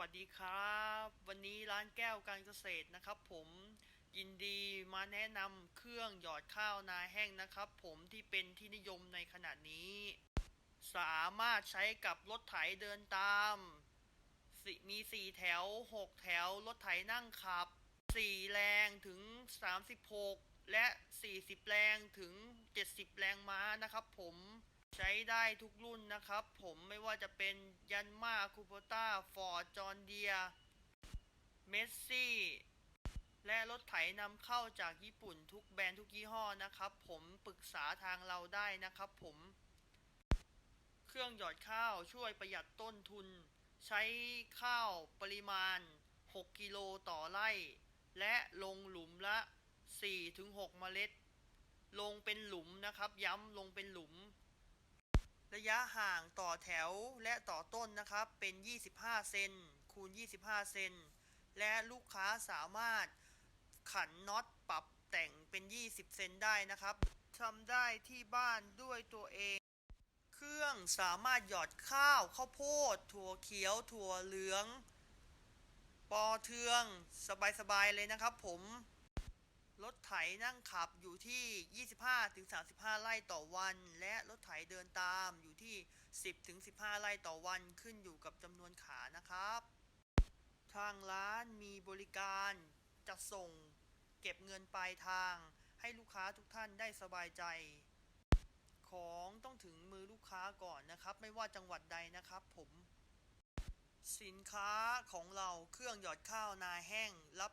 วัสดีครับ วันนี้ร้านแก้วการเกษตรนะครับ ผมยินดีมาแนะนำเครื่องหยอดข้าวนาแห้งนะครับ ผมที่เป็นที่นิยมในขณะนี้ สามารถใช้กับรถไถเดินตามมีสี่แถวหกแถวรถไถนั่งขับสี่แรงถึง36และ40แรงถึง70แรงม้านะครับ ผม ใช้ได้ทุกรุ่นนะครับ ผมไม่ว่าจะเป็นยันมาคูโปต้าฟอร์ดจอนเดียเมสซี่และรถไถนำเข้าจากญี่ปุ่นทุกแบรนด์ทุกยี่ห้อนะครับ ผมปรึกษาทางเราได้นะครับ ผม เครื่องหยอดข้าวช่วยประหยัดต้นทุน ใช้ข้าวปริมาณ 6 กิโลต่อไร่ และลงหลุมละ 4-6 เมล็ด ลงเป็นหลุมนะครับ ย้ำลงเป็นหลุม ระยะห่างต่อแถวและต่อต้นนะครับ เป็น 25 เซนคูณ 25 เซน และลูกค้าสามารถขันน็อตปรับแต่งเป็น 20 เซนได้นะครับทำได้ที่บ้านด้วยตัวเอง เครื่องสามารถหยอดข้าวข้าวโพด ถั่วเขียว ถั่วเหลือง ปอเทือง สบายๆเลยนะครับผม รถไถนั่งขับอยู่ที่ 25-35 ไร่ต่อวัน และรถไถเดินตามอยู่ที่ 10-15 ไร่ต่อวันขึ้นอยู่กับจำนวนขานะครับ ทางร้านมีบริการจัดส่ง เก็บเงินปลายทาง ให้ลูกค้าทุกท่านได้สบายใจ ของต้องถึงมือลูกค้าก่อนนะครับ ไม่ว่าจังหวัดใดนะครับผมสินค้าของเราเครื่องหยอดข้าวนาแห้ง รับ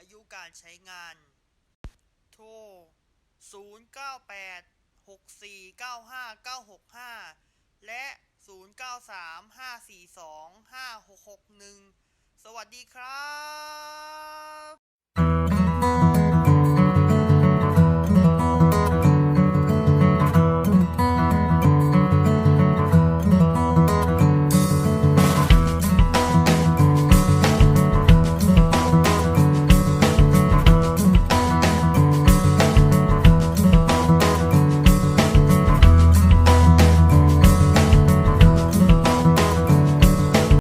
อายุการใช้งาน โทร 098 6495 965 และ 093 542 5661 สวัสดีครับ